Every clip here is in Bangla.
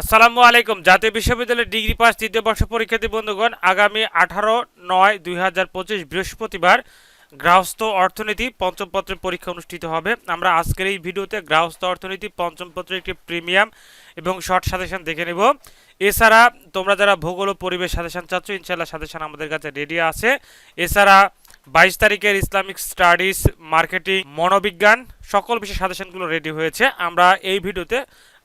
আসসালামু আলাইকুম। জাতীয় বিশ্ববিদ্যালয়ের ডিগ্রি পাস তৃতীয় বর্ষ পরীক্ষার্থী বন্ধুগণ, আগামী আঠারো নয় দুই বৃহস্পতিবার গ্রাহস্থ অর্থনীতি পঞ্চম পত্রের পরীক্ষা অনুষ্ঠিত হবে। আমরা আজকের এই ভিডিওতে গ্রাহস্থ অর্থনীতি পঞ্চম পত্রের একটি প্রিমিয়াম এবং শর্ট সাজেশন দেখে নেব। এছাড়া তোমরা যারা ভূগোল ও পরিবেশ সাজেশন চাচ্ছ ইনশাল্লাহ সাজেশন আমাদের কাছে রেডি আছে। এছাড়া বাইশ তারিখের ইসলামিক স্টাডিজ, মার্কেটিং, মনোবিজ্ঞান সকল বিষয় সাজেশনগুলো রেডি হয়েছে। আমরা এই ভিডিওতে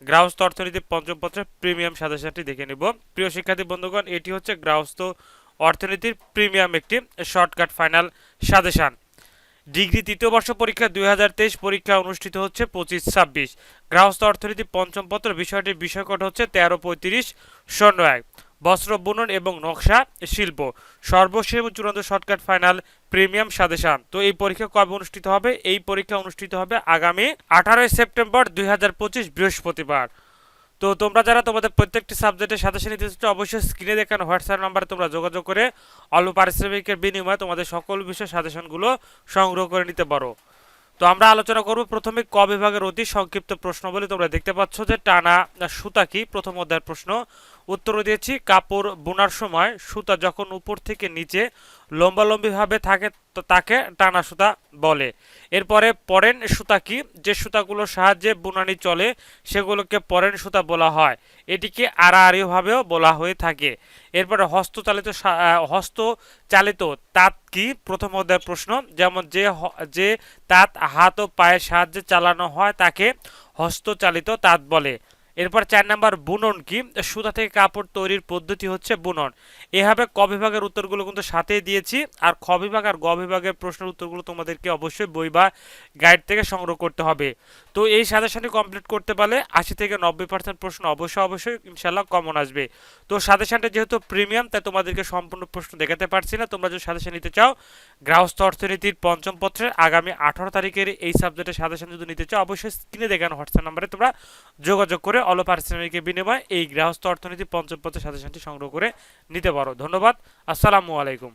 গ্রাহস্থ অর্থনীতি পঞ্চম পত্রের প্রিমিয়াম সাজেশনটি দেখে নিব। প্রিয় শিক্ষার্থী বন্ধুগণ, এটি হচ্ছে গ্রাহস্থ অর্থনীতির প্রিমিয়াম একটি শর্টকাট ফাইনাল সাদেশান ডিগ্রি তৃতীয় বর্ষ পরীক্ষা দুই হাজার তেইশ পরীক্ষা অনুষ্ঠিত হচ্ছে পঁচিশ ছাব্বিশ। গ্রাহস্থ অর্থনীতি পঞ্চম পত্র বিষয়টির বিষয়কট হচ্ছে তেরো পঁয়ত্রিশ শূন্য এক। বস্ত্র, বুনন এবং নকশা, শিল্প। সর্বশেষ চূড়ান্ত শর্টকাট ফাইনাল প্রিমিয়াম সাজেশন তো এই পরীক্ষা কবে অনুষ্ঠিত হবে? এই পরীক্ষা অনুষ্ঠিত হবে আগামী আঠারোই সেপ্টেম্বর দু হাজার পঁচিশ বৃহস্পতিবার। তো তোমরা যারা তোমাদের প্রত্যেকটি সাবজেক্টের সাজেশন নিতে চাচ্ছ, অবশ্যই স্ক্রিনে দেখানো হোয়াটসঅ্যাপ নাম্বারে তোমরা যোগাযোগ করে অল্প পারিশ্রমিকের বিনিময়ে তোমাদের সকল বিষয় সাজেশনগুলো সংগ্রহ করে নিতে পারো। তো আমরা আলোচনা করব প্রথমে ক বিভাগের অতি সংক্ষিপ্ত প্রশ্ন বলে তোমরা দেখতে পাচ্ছ যে টানা সুতা কি? প্রথম অধ্যায়ের প্রশ্ন। উত্তর দিয়েছি কাপড় বোনার সময় সুতা যখন উপর থেকে নিচে লম্বালম্বিভাবে থাকে তাকে টানা সুতা বলে। এরপরে পরেন সুতা কি? যে সুতাগুলোর সাহায্যে বুনানি চলে, সেগুলোকে পরেন সুতা বলা হয়। এটিকে আড়াআড়িভাবেও বলা হয়ে থাকে। এরপরে হস্তচালিত হস্তচালিত তাঁত কি? প্রথম অধ্যায়ের প্রশ্ন, যেমন যে যে তাঁত হাত ও পায়ের সাহায্যে চালানো হয়, তাকে হস্তচালিত তাঁত বলে। এরপর চার নাম্বার বুনন কি? সুতা থেকে কাপড় তৈরির পদ্ধতি হচ্ছে বুনন। এভাবে ক বিভাগের উত্তরগুলো কিন্তু সাথে দিয়েছি। আর খ বিভাগ আর গ বিভাগের প্রশ্নের উত্তরগুলো তোমাদেরকে অবশ্যই বই বা গাইড থেকে সংগ্রহ করতে হবে। তো এই সাজেশনটি কমপ্লিট করতে পারলে আশি থেকে নব্বই পার্সেন্ট প্রশ্ন অবশ্যই অবশ্যই ইনশাল্লাহ কমন আসবে। তো সাজেশনটা যেহেতু প্রিমিয়াম তাই তোমাদেরকে সম্পূর্ণ প্রশ্ন দেখাতে পারছি না। তোমরা যদি সাজেশন নিতে চাও, গ্রাহস্থ অর্থনীতির পঞ্চম পত্রের আগামী আঠারো তারিখের এই সাবজেক্টের সাজেশন যদি নিতে চাও, অবশ্যই স্ক্রিনে দেখানো হোয়াটসঅ্যাপ নাম্বারে তোমরা যোগাযোগ করে অল্প পারিশ্রমিকের বিনিময়ে এই গৃহস্থ অর্থনীতি পঞ্চম সাথে সাথে সংগ্রহ করে নিতে পারো। ধন্যবাদ। আসসালামু আলাইকুম।